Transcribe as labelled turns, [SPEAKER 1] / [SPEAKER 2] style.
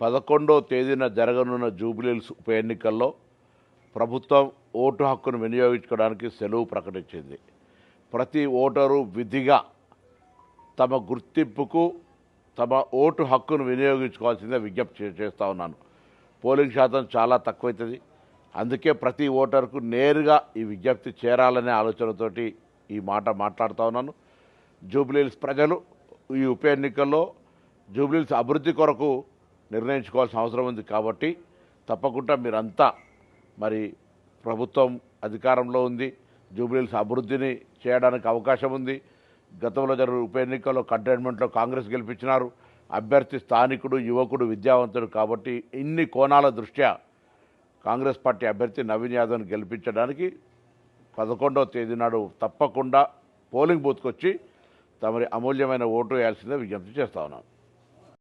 [SPEAKER 1] పదకొండో తేదీన జరగనున్న జూబ్లీల్స్ ఉప ఎన్నికల్లో ప్రభుత్వం ఓటు హక్కును వినియోగించుకోవడానికి సెలవు ప్రకటించింది. ప్రతి ఓటరు విధిగా తమ గుర్తింపుకు తమ ఓటు హక్కును వినియోగించుకోవాల్సిందే విజ్ఞప్తి చేస్తూ ఉన్నాను. పోలింగ్ శాతం చాలా తక్కువైతుంది. అందుకే ప్రతి ఓటర్కు నేరుగా ఈ విజ్ఞప్తి చేరాలనే ఆలోచనతోటి ఈ మాట మాట్లాడుతూ ఉన్నాను. జూబ్లీహిల్స్ ప్రజలు ఈ ఉప ఎన్నికల్లో జూబ్లీహిల్స్ అభివృద్ధి కొరకు నిర్ణయించుకోవాల్సిన అవసరం ఉంది కాబట్టి తప్పకుండా మీరంతా మరి ప్రభుత్వం అధికారంలో ఉంది జూబ్లీల్స్ అభివృద్ధిని చేయడానికి అవకాశం ఉంది. గతంలో జరిగిన ఉప ఎన్నికల్లో కంటైన్మెంట్లో కాంగ్రెస్ గెలిపించినారు. అభ్యర్థి స్థానికుడు యువకుడు విద్యావంతుడు కాబట్టి ఇన్ని కోణాల దృష్ట్యా కాంగ్రెస్ పార్టీ అభ్యర్థి నవీన్ యాదవ్ని గెలిపించడానికి పదకొండవ తేదీ నాడు తప్పకుండా పోలింగ్ బూత్కి వచ్చి తమరి అమూల్యమైన ఓటు వేయాల్సిందే విజ్ఞప్తి చేస్తా ఉన్నాను.